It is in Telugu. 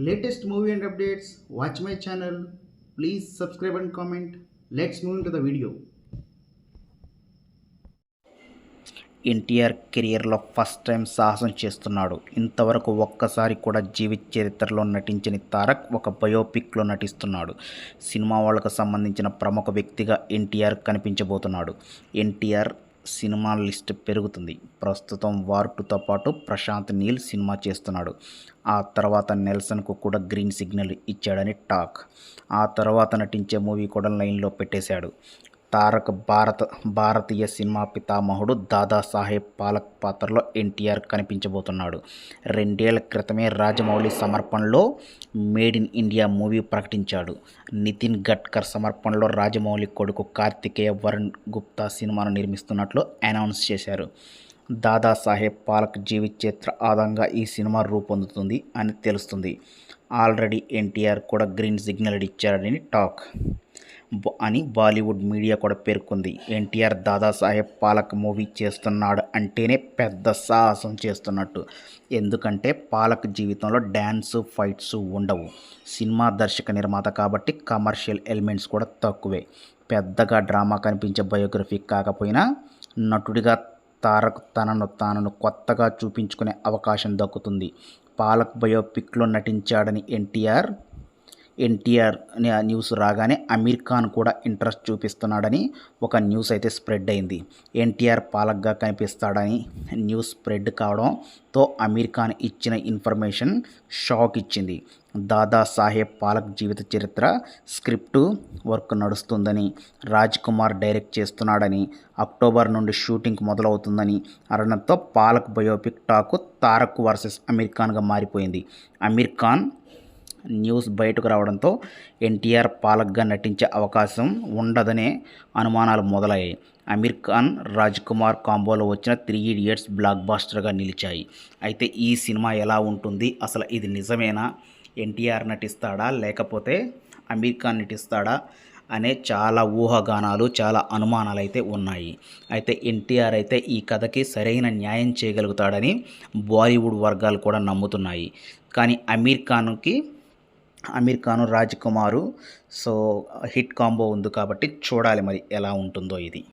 latest movie and updates, watch my channel. Please subscribe and comment. Let's move into the video. NTR కెరియర్లో ఫస్ట్ టైం సాహసం చేస్తున్నాడు ఇంతవరకు ఒక్కసారి కూడా జీవిత చరిత్రలో నటించని తారక్ ఒక బయోపిక్లో నటిస్తున్నాడు సినిమా వాళ్ళకు సంబంధించిన ప్రముఖ వ్యక్తిగా ఎన్టీఆర్ కనిపించబోతున్నాడు ఎన్టీఆర్ సినిమా లిస్ట్ పెరుగుతుంది. ప్రస్తుతం వార్టుతో పాటు ప్రశాంత్ నీల్ సినిమా చేస్తున్నాడు. ఆ తర్వాత నెల్సన్కు కూడా గ్రీన్ సిగ్నల్ ఇచ్చాడని టాక్. ఆ తర్వాత నటించే మూవీ కూడా లైన్లో పెట్టేశాడు. తారక్ భారత భారతీయ సినిమా పితామహుడు దాదాసాహెబ్ పాలక్ పాత్రలో ఎన్టీఆర్ కనిపించబోతున్నాడు. రెండేళ్ళ క్రితమే రాజమౌళి సమర్పణలో మేడ్ ఇన్ ఇండియా మూవీ ప్రకటించాడు. నితిన్ గడ్కర్ సమర్పణలో రాజమౌళి కొడుకు కార్తికేయ వరుణ్ గుప్తా సినిమాను నిర్మిస్తున్నట్లు అనౌన్స్ చేశారు. దాదాసాహెబ్ పాలక్ జీవిత చరిత్ర ఆధారంగా ఈ సినిమా రూపొందుతుంది అని తెలుస్తుంది. ఆల్రెడీ ఎన్టీఆర్ కూడా గ్రీన్ సిగ్నల్ ఇచ్చారని టాక్. అని బాలీవుడ్ మీడియా కూడా పేర్కొంది. ఎన్టీఆర్ దాదాసాహెబ్ పాలక్ మూవీ చేస్తున్నాడు అంటేనే పెద్ద సాహసం చేస్తున్నట్టు. ఎందుకంటే పాలక్ జీవితంలో డ్యాన్స్ ఫైట్స్ ఉండవు. సినిమా దర్శక నిర్మాత కాబట్టి కమర్షియల్ ఎలిమెంట్స్ కూడా తక్కువే. పెద్దగా డ్రామా కనిపించే బయోగ్రఫీ కాకపోయినా నటుడిగా తారక్ తనను తానను కొత్తగా చూపించుకునే అవకాశం దక్కుతుంది. పాలక్ బయోపిక్లో నటించాడని ఎన్టీఆర్ ఎన్టీఆర్ న్యూస్ రాగానే అమీర్ ఖాన్ కూడా ఇంట్రెస్ట్ చూపిస్తున్నాడని ఒక న్యూస్ అయితే స్ప్రెడ్ అయింది. ఎన్టీఆర్ పాలక్గా కనిపిస్తాడని న్యూస్ స్ప్రెడ్ కావడంతో అమీర్ ఖాన్ ఇచ్చిన ఇన్ఫర్మేషన్ షాక్ ఇచ్చింది. దాదా సాహెబ్ పాలక్ జీవిత చరిత్ర స్క్రిప్టు వర్క్ నడుస్తుందని రాజ్ కుమార్ డైరెక్ట్ చేస్తున్నాడని అక్టోబర్ నుండి షూటింగ్ మొదలవుతుందని అనడంతో Phalke biopic talk Tarak versus Aamir ఖాన్గా మారిపోయింది. అమీర్ ఖాన్ న్యూస్ బయటకు రావడంతో ఎన్టీఆర్ పాలక్గా నటించే అవకాశం ఉండదనే అనుమానాలు మొదలయ్యాయి. అమీర్ ఖాన్ రాజ్ కుమార్ కాంబోలో వచ్చిన త్రీ ఇడియట్స్ బ్లాక్ బాస్టర్గా నిలిచాయి. అయితే ఈ సినిమా ఎలా ఉంటుంది? అసలు ఇది నిజమేనా? ఎన్టీఆర్ నటిస్తాడా? లేకపోతే అమీర్ ఖాన్ నటిస్తాడా? అనే చాలా ఊహాగానాలు చాలా అనుమానాలు అయితే ఉన్నాయి. అయితే ఎన్టీఆర్ అయితే ఈ కథకి సరైన న్యాయం చేయగలుగుతాడని బాలీవుడ్ వర్గాలు కూడా నమ్ముతున్నాయి. కానీ Aamir ఖాన్కి Aamir Khan Raj Kumar. So hit combo ఉంది కాబట్టి చూడాలి మరి ఎలా ఉంటుందో ఇది.